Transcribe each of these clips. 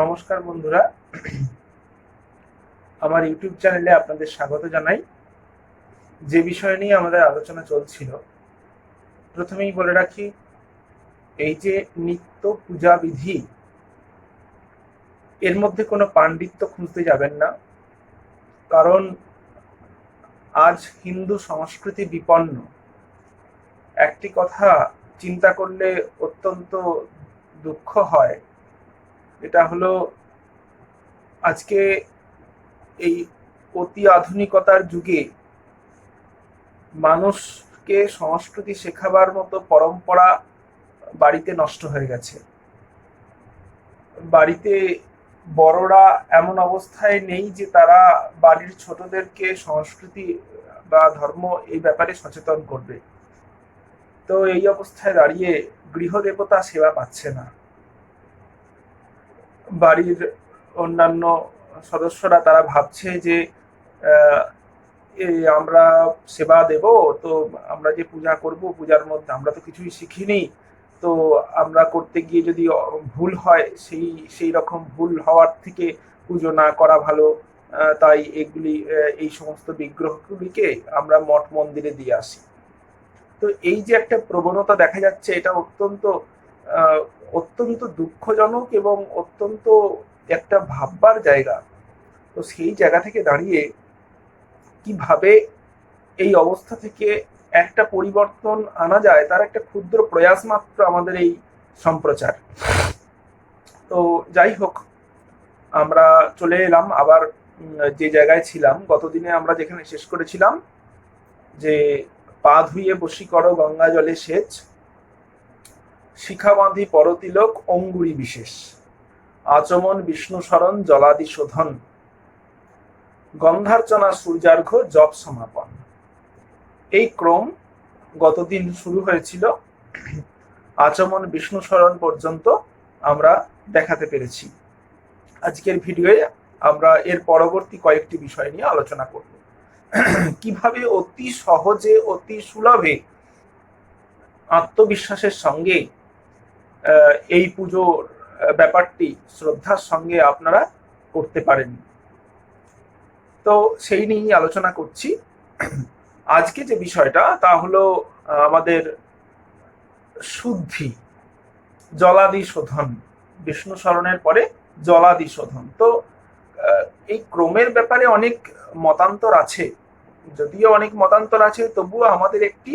নমস্কার বন্ধুরা। আমার ইউটিউব চ্যানেলে আপনাদের স্বাগত জানাই। যে বিষয় নিয়ে আমাদের আলোচনা চলছিল, প্রথমেই বলে রাখি, এই যে নিত্য পূজা বিধি, এর মধ্যে কোনো পাণ্ডিত্য খুঁজতে যাবেন না। কারণ আজ হিন্দু সংস্কৃতি বিপন্ন। একটি কথা চিন্তা করলে অত্যন্ত দুঃখ হয়। এটা হলো আজকে এই অতি আধুনিকতার যুগে মানুষকে সংস্কৃতি শেখাবার মতো পরম্পরা বাড়িতে নষ্ট হয়ে গেছে। বাড়িতে বড়রা এমন অবস্থায় নেই যে তারা বাড়ির ছোটদেরকে সংস্কৃতি বা ধর্ম এই ব্যাপারে সচেতন করবে। তো এই অবস্থায় দাঁড়িয়ে গৃহদেবতা সেবা পাচ্ছে না। বাড়ির অন্যান্য সদস্যরা তারা ভাবছে যে আমরা সেবা দেব, তো আমরা যে পূজা করব, পূজার মধ্যে আমরা তো কিছুই শিখিনি। তো আমরা করতে গিয়ে যদি ভুল হয়, সেই সেই রকম ভুল হওয়ার থেকে পুজো না করা ভালো তাই এগুলি এই সমস্ত বিগ্রহগুলিকে আমরা মঠ মন্দিরে দিয়ে আসি। তো এই যে একটা প্রবণতা দেখা যাচ্ছে, এটা অত্যন্ত অত্যন্ত দুঃখজনক এবং অত্যন্ত একটা ভাববার জায়গা। তো সেই জায়গা থেকে দাঁড়িয়ে কীভাবে এই অবস্থা থেকে একটা পরিবর্তন আনা যায়, তার একটা ক্ষুদ্র প্রয়াস মাত্র আমাদের এই সম্প্রচার। তো যাই হোক, আমরা চলে এলাম, আবার যে জায়গায় ছিলাম, গতদিনে আমরা যেখানে শেষ করেছিলাম, যে পা ধুয়ে বসি করো, গঙ্গা জলে সেচ। শিখা বাঁধি পরতিলক অঙ্গুরি বিশেষ। আচমন বিষ্ণু শরণ জলাদি শোধন। গন্ধার্চনা সূর্যার্ঘ জপ সমাপন। এই ক্রম গতদিন শুরু হয়েছিল। আচমন বিষ্ণু স্মরণ পর্যন্ত আমরা দেখাতে পেরেছি। আজকের ভিডিওয়ে আমরা এর পরবর্তী কয়েকটি বিষয় নিয়ে আলোচনা করব। কীভাবে অতি সহজে, অতি সুলভে আত্মবিশ্বাসের সঙ্গে এই পুজোর ব্যাপারটি শ্রদ্ধার সঙ্গে আপনারা করতে পারেন। তো সেই নিয়েই আলোচনা করছি। আজকে যে বিষয়টা, তা হলো আমাদের শুদ্ধি, জলাদি শোধন। বিষ্ণু স্মরণের পরে জলাদি শোধন। তো এই ক্রমের ব্যাপারে অনেক মতান্তর আছে। যদিও অনেক মতান্তর আছে, তবুও আমাদের একটি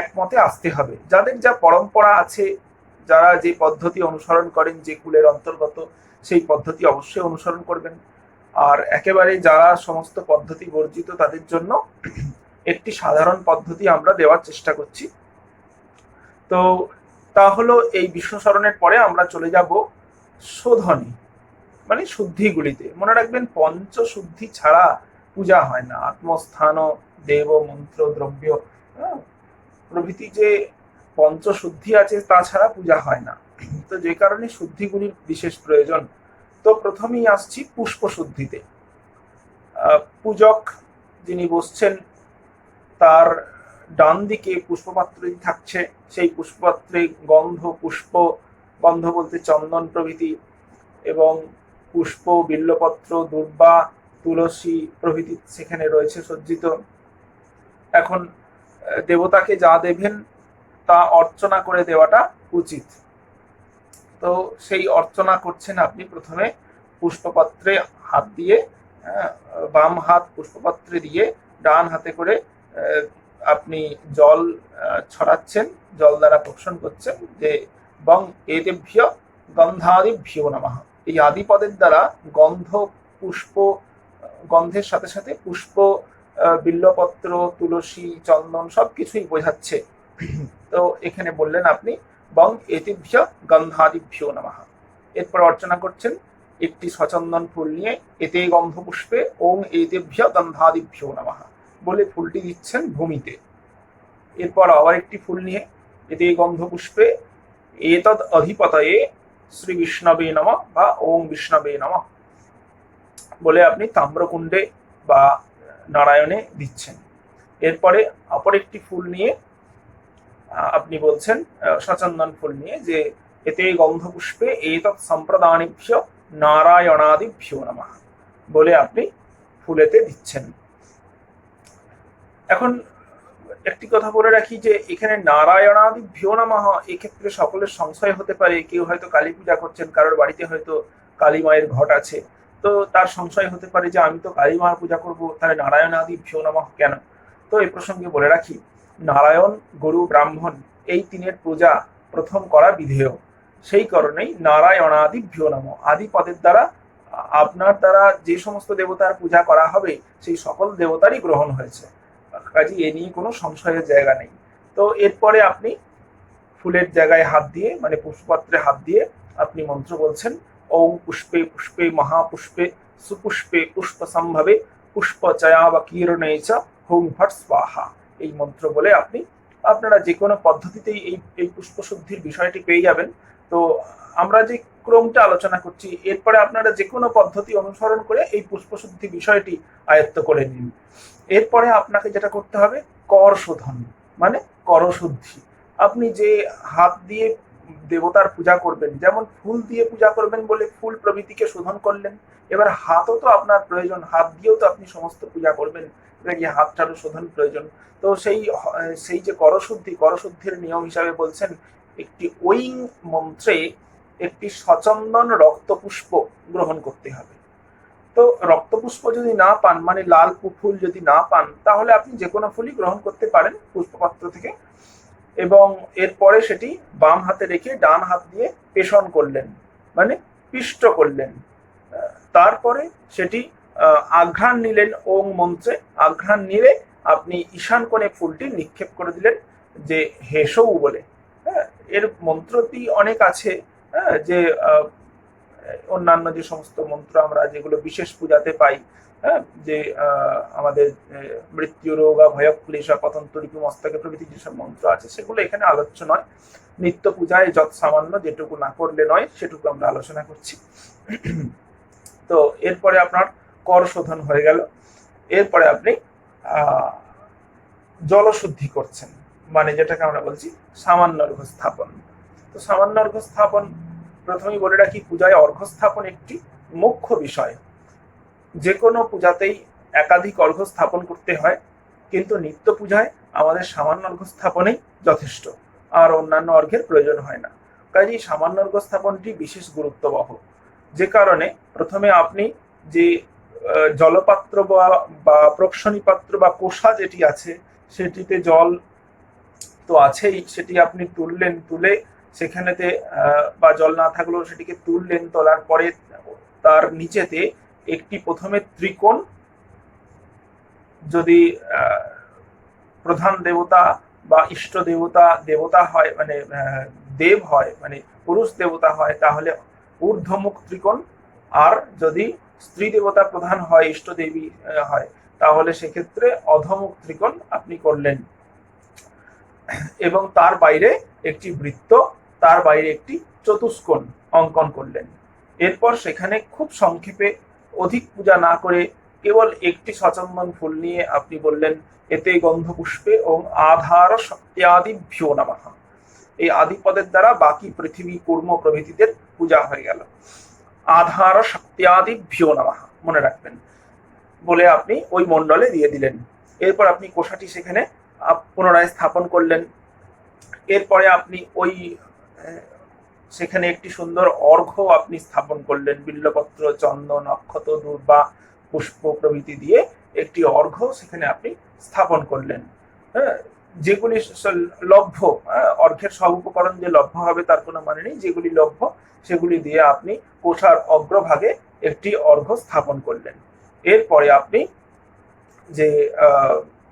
একমতে আসতে হবে। যাদের যা পরম্পরা আছে যারা যে পদ্ধতি অনুসরণ করেন, যে কুলের অন্তর্গত, সেই পদ্ধতি অবশ্যই অনুসরণ করবেন। আর একেবারে যারা সমস্ত পদ্ধতি বর্জিত, তাদের জন্য একটি সাধারণ পদ্ধতি আমরা দেওয়ার চেষ্টা করছি। তো তা হলো এই বিশ্বস্মরণের পরে আমরা চলে যাব শোধনে মানে শুদ্ধিগুলিতে। মনে রাখবেন পঞ্চ শুদ্ধি ছাড়া পূজা হয় না। আত্মস্থান দেব মন্ত্র দ্রব্য প্রভৃতি যে পঞ্চশুদ্ধি আছে, তাছাড়া পূজা হয় না। তো যে কারণে শুদ্ধিগুলির বিশেষ প্রয়োজন। তো প্রথমেই আসছি পুষ্প শুদ্ধিতে পূজক যিনি বসছেন, তার ডান দিকে পুষ্পপাত্র থাকছে। সেই পুষ্পপাত্রে গন্ধ, পুষ্প, গন্ধ বলতে চন্দন প্রভৃতি এবং পুষ্প, বিল্লপত্র, দুর্বা, তুলসী প্রভৃতি সেখানে রয়েছে সজ্জিত। এখন দেবতাকে যা দেবেন তা অর্চনা করে দেওয়াটা উচিত। তো সেই অর্চনা করছেন আপনি প্রথমে পুষ্পপাত্রে হাত দিয়ে বাম হাত পুষ্পপাত্রে দিয়ে ডান হাতে করে আপনি জল ছড়াচ্ছেন, জল দ্বারা পোষণ করছেন যে বং এদেভ্য গন্ধাদিভ্য নামাহ এই আদিপদের দ্বারা গন্ধ পুষ্প, গন্ধের সাথে সাথে পুষ্প বিল্লপত্র, তুলসী, চন্দন সব কিছুই বোঝাচ্ছে। তো এখানে বললেন আপনি, বং এতিভ্য গন্ধাদিভ্য নামাহ এরপর অর্চনা করছেন, একটি সচন্দন ফুল নিয়ে এতে গন্ধ পুষ্পে ওং এতেভ্য গন্ধাদিভ্য নামাহ বলে ফুলটি দিচ্ছেন ভূমিতে। এরপর আবার একটি ফুল নিয়ে এতে গন্ধ পুষ্পে এতদ অধিপতয়ে শ্রী বিষ্ণবে নম বা ওং বিষ্ণবে নম বলে আপনি তাম্রকুণ্ডে বা নারায়ণে দিচ্ছেন। এরপরে অপর একটি ফুল নিয়ে আপনি বলছেন সচন্দন ফুল নিয়ে যে এতে গন্ধপুষ্পে এতৎ সম্প্রদানিভ্য নারায়ণাদিভ্যো নমঃ বলে আপনি ফুলেতে দিচ্ছেন। এখন একটি কথা বলে রাখি যে এখানে নারায়ণাদি ভিও নমঃ এক্ষেত্রে সকলের সংশয় হতে পারে, কেউ হয়তো কালী পূজা করছেন, কারোর বাড়িতে হয়তো কালী মায়ের ঘট আছে। তো তার সংশয় হতে পারে যে আমি তো কালী মার পূজা করব, তাহলে নারায়ণাদি ভিও কেন? তো এই প্রসঙ্গে বলে রাখি নারায়ণ, গরু, ব্রাহ্মণ, এই তিনের পূজা প্রথম করা বিধেয়। সেই কারণেই নারায়ণাদি ভিও নম। আদি পদের দ্বারা আপনার দ্বারা যে সমস্ত দেবতার পূজা করা হবে, সেই সকল দেবতারই গ্রহণ হয়েছে। কাজে এ নিয়ে কোনো সংশয়ের জায়গা নেই। তো এরপরে আপনি ফুলের জায়গায় হাত দিয়ে মানে পুষ্পপাত্রে হাত দিয়ে আপনি মন্ত্র বলছেন, ওং পুষ্পে পুষ্পে মহাপুষ্পে সুপুষ্পে পুষ্প সম্ভবে পুষ্প চয়া বা কিরণে চ হোম ফট স্বাহা। এই মন্ত্র বলে আপনি আপনারা যে কোনো পদ্ধতিতেই এই এই পুষ্পশুদ্ধির বিষয়টি পেয়ে যাবেন। তো আমরা যে ক্রমটা আলোচনা করছি, এরপরে আপনারা যে কোনো পদ্ধতি অনুসরণ করে এই পুষ্পশুদ্ধি বিষয়টি আয়ত্ত করে নিন। এরপরে আপনাকে যেটা করতে হবে, কর শোধন মানে করশুদ্ধি। আপনি যে হাত দিয়ে দেবতার পূজা করবেন, যেমন ফুল দিয়ে পূজা করবেন বলে ফুল প্রভৃতিকে শোধন করলেন, এবার হাতও তো আপনার প্রয়োজন, হাত দিয়েও তো আপনি সমস্ত পূজা করবেন। এবার কি হাতটারও শোধন প্রয়োজন। তো সেই সেই যে করশুদ্ধি, করশুদ্ধির নিয়ম হিসাবে বলছেন, একটি ওইং মন্ত্রে একটি সচন্দন রক্তপুষ্প গ্রহণ করতে হবে। তো রক্তপুষ্প যদি না পান মানে লাল ফুল যদি না পান, তাহলে আপনি যে কোনো ফুলই গ্রহণ করতে পারেন পুষ্পপাত্র থেকে। এবং এরপরে সেটি বাম হাতে রেখে ডান হাত দিয়ে পেষণ করলেন মানে পিষ্ট করলেন। তারপরে সেটি আঘ্রাণ নিলেন ওং মন্ত্রে। আঘ্রাণ নিলে আপনি ঈশান কোণে ফুলটি নিক্ষেপ করে দিলেন, যে হেসৌ বলে। হ্যাঁ এর মন্ত্রটি অনেক আছে হ্যাঁ যে অন্যান্য যে সমস্ত মন্ত্র আমরা যেগুলো বিশেষ পূজাতে পাই হ্যাঁ যে আমাদের মৃত্যু রোগ ভয়ক্লেশা পতন্তরিপু মস্তকে প্রভৃতি যেসব মন্ত্র আছে, সেগুলো এখানে আলোচ্য নয়। নিত্য পূজায় যত সামান্য যেটুকু না করলে নয়, সেটুকু আমরা আলোচনা করছি। তো এরপরে আপনার কর শোধন হয়ে গেল। এরপরে আপনি জলশুদ্ধি করছেন। মানে যেটাকে আমরা বলছি সামান্য অর্ঘ স্থাপন তো সামান্য অর্ঘ স্থাপন প্রথমেই বলে রাখি, পূজায় অর্ঘ স্থাপন একটি মুখ্য বিষয়। যে কোনো পূজাতেই একাধিক অর্ঘ স্থাপন করতে হয়, কিন্তু নিত্য পূজায় আমাদের সামান্য অর্ঘ স্থাপনেই যথেষ্ট। আর অন্যান্য অর্ঘের প্রয়োজন হয় না। কাজেই সামান্য অর্ঘ স্থাপনটি বিশেষ গুরুত্ববহ। যে কারণে প্রথমে আপনি যে জলপাত্র বা প্রক্ষণী পাত্র বা কোষা যেটি আছে, সেটিতে জল তো আছেই, সেটি আপনি তুললেন, তুলে সেখানেতে বা জল না থাকলেও সেটিকে তুললেন, তোলার পরে তার নিচেতে একটি প্রথমে ত্রিকোণ যদি প্রধান দেবতা বা ইষ্ট দেবতা দেবতা হয় মানে দেব হয় মানে পুরুষ দেবতা হয়, তাহলে ঊর্ধ্বমুখ ত্রিকোণ। আর যদি স্ত্রী দেবতা প্রধান হয়, ইষ্ট দেবী হয়, তাহলে সেক্ষেত্রে অধমুখ ত্রিকোণ আপনি করলেন। এবং তার বাইরে একটি বৃত্ত, তার বাইরে একটি চতুষ্কোণ অঙ্কন করলেন। এরপর সেখানে খুব সংক্ষেপে অধিক পূজা না করে কেবল একটি সচন্দন ফুল নিয়ে আপনি বললেন, এতে গন্ধ পুষ্পে এবং আধার শক্তিয়াদি ভ্যো নামাহা এই আদি পদের দ্বারা বাকি পৃথিবী কুর্ম প্রভৃতিদের পূজা হয়ে গেল। আধার শক্তিয়াদি ভ্যো নামাহা মনে রাখবেন। বলে আপনি ওই মণ্ডলে দিয়ে দিলেন। এরপর আপনি কোষাটি সেখানে পুনরায় স্থাপন করলেন। এরপরে আপনি ওই সেখানে একটি সুন্দর অর্ঘ আপনি স্থাপন করলেন। বিল্লপত্র, চন্দন, অক্ষত, দুর্বা, পুষ্প প্রভৃতি দিয়ে একটি অর্ঘ সেখানে আপনি স্থাপন করলেন। হ্যাঁ যেগুলি লভ্য অর্ঘের সব উপকরণ যে লভ্য হবে তার কোনো মানে নেই। যেগুলি লভ্য, সেগুলি দিয়ে আপনি কোষার অগ্রভাগে একটি অর্ঘ স্থাপন করলেন। এরপরে আপনি যে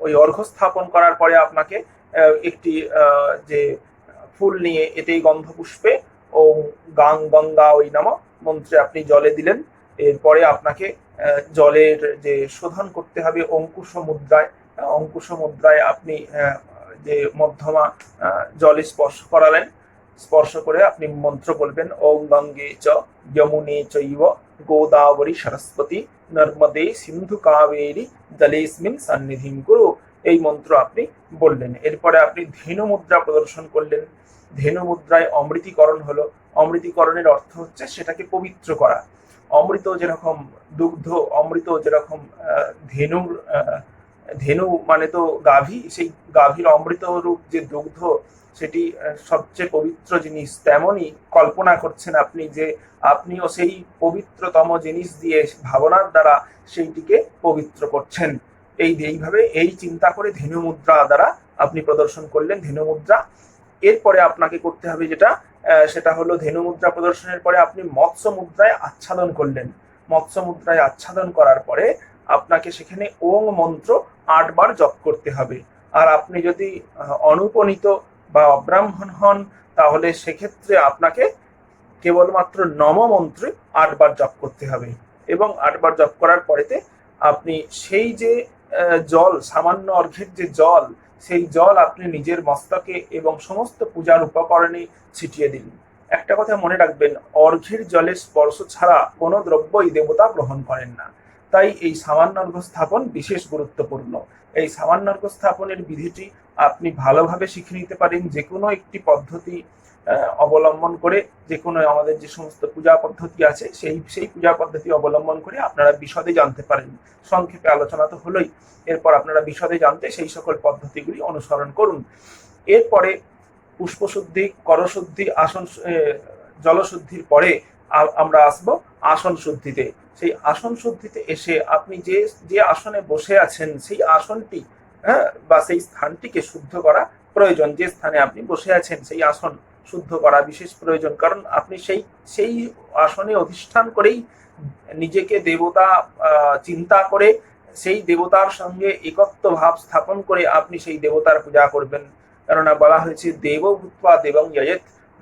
ওই অর্ঘ স্থাপন করার পরে আপনাকে একটি যে ফুল নিয়ে এতেই গন্ধ পুষ্পে, ও গাং গঙ্গা ওই নাম মন্ত্রে আপনি জলে দিলেন। এরপরে আপনাকে জলের যে শোধন করতে হবে অঙ্কুশ মুদ্রায়। অঙ্কুশ মুদ্রায় আপনি যে মধ্যমা জলে স্পর্শ করাবেন, স্পর্শ করে আপনি মন্ত্র বলবেন, ওম গঙ্গে চ, যমুনে চৈব গোদাবরী সরস্বতী, নর্মদে সিন্ধু কাবেরী, জলেস্মিন সান্নিধিম করু। এই মন্ত্র আপনি বললেন। এরপরে আপনি ধেনু মুদ্রা প্রদর্শন করলেন। ধেনু মুদ্রায় অমৃতিকরণ হলো। অমৃতিকরণের অর্থ হচ্ছে সেটাকে পবিত্র করা। অমৃত যেরকম দুগ্ধ, অমৃত যেরকম ধেনুর ধেনু মানে তো গাভী, সেই গাভীর অমৃত রূপ যে দুগ্ধ, সেটি সবচেয়ে পবিত্র জিনিস। তেমনই কল্পনা করছেন আপনি যে আপনিও সেই পবিত্রতম জিনিস দিয়ে ভাবনার দ্বারা সেইটিকে পবিত্র করছেন। এই এইভাবে এই চিন্তা করে ধেনু মুদ্রা দ্বারা আপনি প্রদর্শন করলেন ধেনু মুদ্রা। এরপরে আপনাকে করতে হবে যেটা সেটা হলো ধেনু মুদ্রা প্রদর্শনের পরে আপনি মৎস্য মুদ্রায় আচ্ছাদন করলেন। মৎস্য মুদ্রায় আচ্ছাদন করার পরে আপনাকে সেখানে ওং মন্ত্র আটবার জপ করতে হবে। আর আপনি যদি অনুপনীত বা অব্রাহ্মণ হন, তাহলে সেক্ষেত্রে আপনাকে কেবলমাত্র নম মন্ত্রে আটবার জপ করতে হবে। এবং আটবার জপ করার পরেতে আপনি সেই যে জল, সামান্য অর্ঘের যে জল, সেই জল আপনি নিজের মস্তকে এবং সমস্ত পূজার উপকরণে ছিটিয়ে দিন। একটা কথা মনে রাখবেন, অর্ঘের জলে স্পর্শ ছাড়া কোনো দ্রব্যই দেবতা গ্রহণ করেন না। তাই এই সামান্য অর্ঘ্য স্থাপন বিশেষ গুরুত্বপূর্ণ। এই সামান্য অর্ঘ্য স্থাপনের বিধিটি আপনি ভালোভাবে শিখে নিতে পারেন যে কোনো একটি পদ্ধতি অবলম্বন করে যে কোনো আমাদের যে সমস্ত পূজা পদ্ধতি আছে সেই সেই পূজা পদ্ধতি অবলম্বন করে আপনারা বিশদে জানতে পারেন। সংক্ষেপে আলোচনা তো হলোই। এরপর আপনারা বিশদে জানতে সেই সকল পদ্ধতিগুলি অনুসরণ করুন। এরপরে পুষ্পশুদ্ধি, করশুদ্ধি, আসন জলশুদ্ধির পরে আমরা আসব আসন শুদ্ধিতে। সেই আসন শুদ্ধিতে এসে আপনি যে যে আসনে বসে আছেন, সেই আসনটি হ্যাঁ বা সেই স্থানটিকে শুদ্ধ করা প্রয়োজন। যে স্থানে আপনি বসে আছেন, সেই আসন শুদ্ধ করা বিশেষ প্রয়োজন। কারণ আপনি সেই সেই আসনে অধিষ্ঠান করেই নিজেকে দেবতা চিন্তা করে সেই দেবতার সঙ্গে একত্ব ভাব স্থাপন করে আপনি সেই দেবতার পূজা করবেন। কেননা বলা হয়েছে দেব ভূত্বা দেবং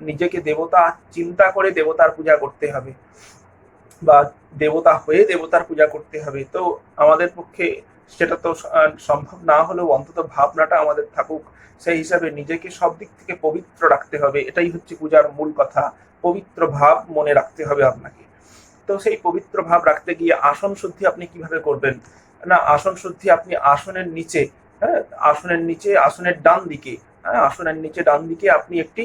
নিজেকে দেবতা চিন্তা করে দেবতার পূজা করতে হবে। বা দেবতা হয়ে দেবতার পূজা করতে হবে। তো আমাদের পক্ষে সেটা তো সম্ভব না হলেও অন্তত ভাবনাটা আমাদের থাকুক। সেই হিসাবে নিজেকে সব দিক থেকে পবিত্র রাখতে হবে। এটাই হচ্ছে পূজার মূল কথা। পবিত্র ভাব মনে রাখতে হবে আপনাকে। তো সেই পবিত্র ভাব রাখতে গিয়ে আসন শুদ্ধি আপনি কীভাবে করবেন? না, আসন শুদ্ধি আপনি আসনের নিচে হ্যাঁ আসনের নিচে, আসনের ডান দিকে হ্যাঁ আসনের নিচে ডান দিকে আপনি একটি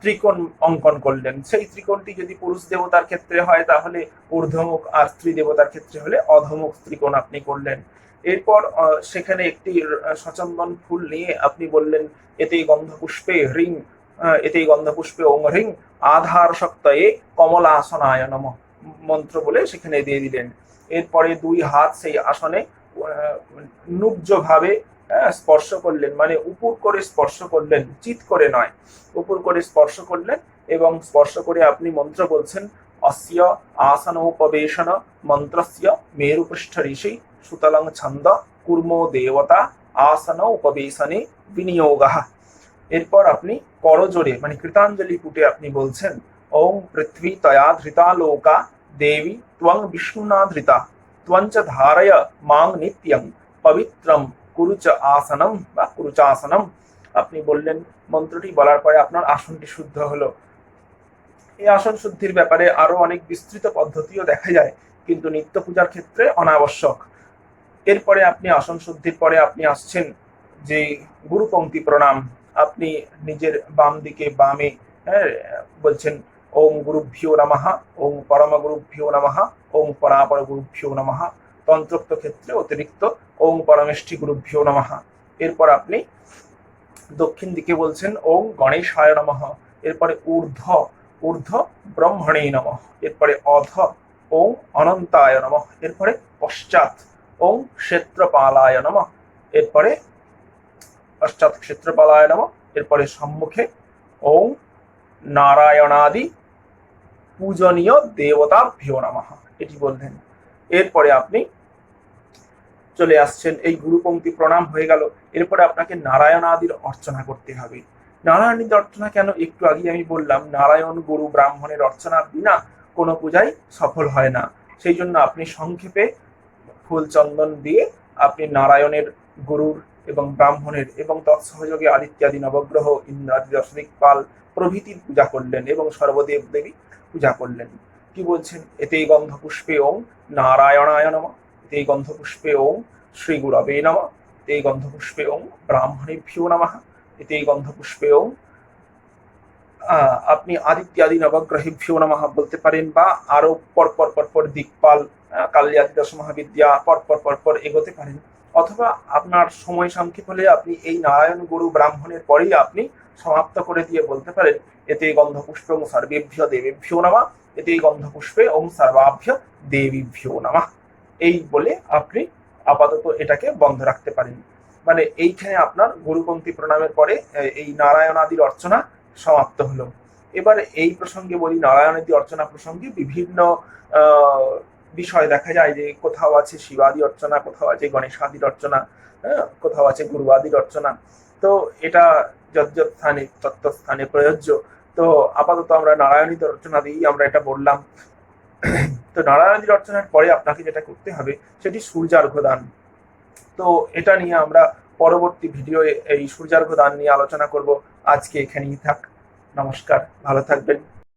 ত্রিকোণ অঙ্কন করলেন। সেই ত্রিকোণটি যদি পুরুষ দেবতার ক্ষেত্রে হয় তাহলে ঊর্ধ্বমুখ আর স্ত্রী দেবতার ক্ষেত্রে হলে অধমুখ ত্রিকোণ আপনি করলেন। এরপর সেখানে একটি সচন্দন ফুল নিয়ে আপনি বললেন এতেই গন্ধপুষ্পে আহ, এতেই গন্ধপুষ্পে ওং হ্রিং আধার শক্তয়ে কমলাসনায় নম। মন্ত্র বলে সেখানে দিয়ে দিলেন। এরপরে দুই হাত সেই আসনে নুব্জ ভাবে স্পর্শ করলেন মানে উপর করে স্পর্শ করলেন চিত করে নয়। উপর করে স্পর্শ করলেন এবং স্পর্শ করে আপনি মন্ত্র বলছেন, অস্য আসনোপবেশন মন্ত্রস্য মেরুপৃষ্ঠ ঋষি সুতলং ছন্দ কুর্মো দেবতা আসন উপবেশনে বিনিয়োগ। এরপর আপনি করজোরে মানে কৃতাঞ্জলি পুটে আপনি বলছেন ওম পৃথ্বী তয়া ধৃতা লোকা দেবী ত্বং বিষ্ণুনা ধৃতা, ত্বঞ্চ ধারয় মাং নিত্যং পবিত্রম কুরুচ আসনম বা কুরুচাসনম আপনি বললেন মন্ত্রটি বলার পরে আপনার আসনটি শুদ্ধ হলো। এই আসন শুদ্ধির ব্যাপারে আরও অনেক বিস্তৃত পদ্ধতিও দেখা যায় কিন্তু নিত্য পূজার ক্ষেত্রে অনাবশ্যক। এরপরে আপনি আসন শুদ্ধির পরে আপনি আসছেন যে গুরুপঙ্ক্তি প্রণাম। আপনি নিজের বাম দিকে বামে হ্যাঁ, বলছেন ওম গুরুভ্যো নমঃ ওম পরম গুরুভ্যো নমঃ ওম পরাপর গুরুভ্যো নমঃ। তন্ত্রোক্ত ক্ষেত্রে অতিরিক্ত ওম পরমেষ্ঠি গুরুভ্যো নমঃ। এরপর আপনি দক্ষিণ দিকে বলছেন ওম গণেশায় নমঃ। এরপরে ঊর্ধ্ব ঊর্ধ্ব ব্রহ্মণে নমঃ। এরপরে অধ ওম অনন্তায় নমঃ। এরপরে পশ্চাৎ ওম ক্ষেত্রপালায় নমঃ। এরপরে পশ্চাৎ ক্ষেত্রপালায় নমঃ। এরপরে সম্মুখে ওম নারায়ণাদি পূজনীয় দেবতাভ্যো নমঃ। এটি বললেন। এরপরে আপনি চলে আসছেন, এই গুরুপঙ্ক্তি প্রণাম হয়ে গেল। এরপরে আপনাকে নারায়ণ আদির অর্চনা করতে হবে। নারায়ণীর অর্চনা কেন? একটু আগে আমি বললাম, নারায়ণ গুরু ব্রাহ্মণের অর্চনা বিনা কোনো পূজাই সফল হয় না। সেই জন্য আপনি সংক্ষেপে ফুল চন্দন দিয়ে আপনি নারায়ণের গুরুর এবং ব্রাহ্মণের এবং তৎসহযোগে আদিত্যাদি নবগ্রহ, ইন্দ্রাদি দশমিক পাল প্রভৃতির পূজা করলেন এবং সর্বদেব দেবী পূজা করলেন। কি বলছেন? এতেই গন্ধপুষ্পে ওম নারায়ণায় নম। এতেই গন্ধপুষ্পে ওম শ্রী গুরবে নম। এতেই গন্ধপুষ্পে ওম ব্রাহ্মণেভ্যো নমঃ। এতেই গন্ধপুষ্পে ওম আপনি আদিত্যাদি নবগ্রহেভ্যো নমঃ বলতে পারেন বা আরও পরপর পরপর দিকপাল কাল্যাদি দশ মহাবিদ্যা পরপর পরপর এগোতে পারেন। অথবা আপনার সময় সংক্ষেপ হলে আপনি এই নারায়ণ গুরু ব্রাহ্মণের পরেই আপনি সমাপ্ত করে দিয়ে বলতে পারেন এতে গন্ধপুষ্পে সর্বেভ্য দেবেভ্য নামা এতে গন্ধপুষ্পে ওং সর্বাভ্য দেবীভ্য নামা। এই বলে আপনি আপাতত এটাকে বন্ধ রাখতে পারেন। মানে এইখানে আপনার গুরুপঙ্ক্তি প্রণামের পরে এই নারায়ণাদির অর্চনা সমাপ্ত হলো। এবার এই প্রসঙ্গে বলি নারায়ণাদি অর্চনা প্রসঙ্গে বিভিন্ন বিষয় দেখা যায় যে কোথাও আছে শিবাদি অর্চনা কোথাও আছে গণেশাদির অর্চনা হ্যাঁ, কোথাও আছে গুরুবাদির অর্চনা। তো এটা যত তত্ত্বস্থানে স্থানে তত্ত্ব স্থানে প্রযোজ্য। তো আপাতত আমরা নারায়ণীদের রচনা দিয়েই আমরা এটা বললাম। তো নারায়ণীর রচনার পরে আপনাকে যেটা করতে হবে, সেটি সূর্যার্ঘ দান তো এটা নিয়ে আমরা পরবর্তী ভিডিও এই সূর্যার্ঘ দান নিয়ে আলোচনা করব। আজকে এখানেই থাক। নমস্কার, ভালো থাকবেন।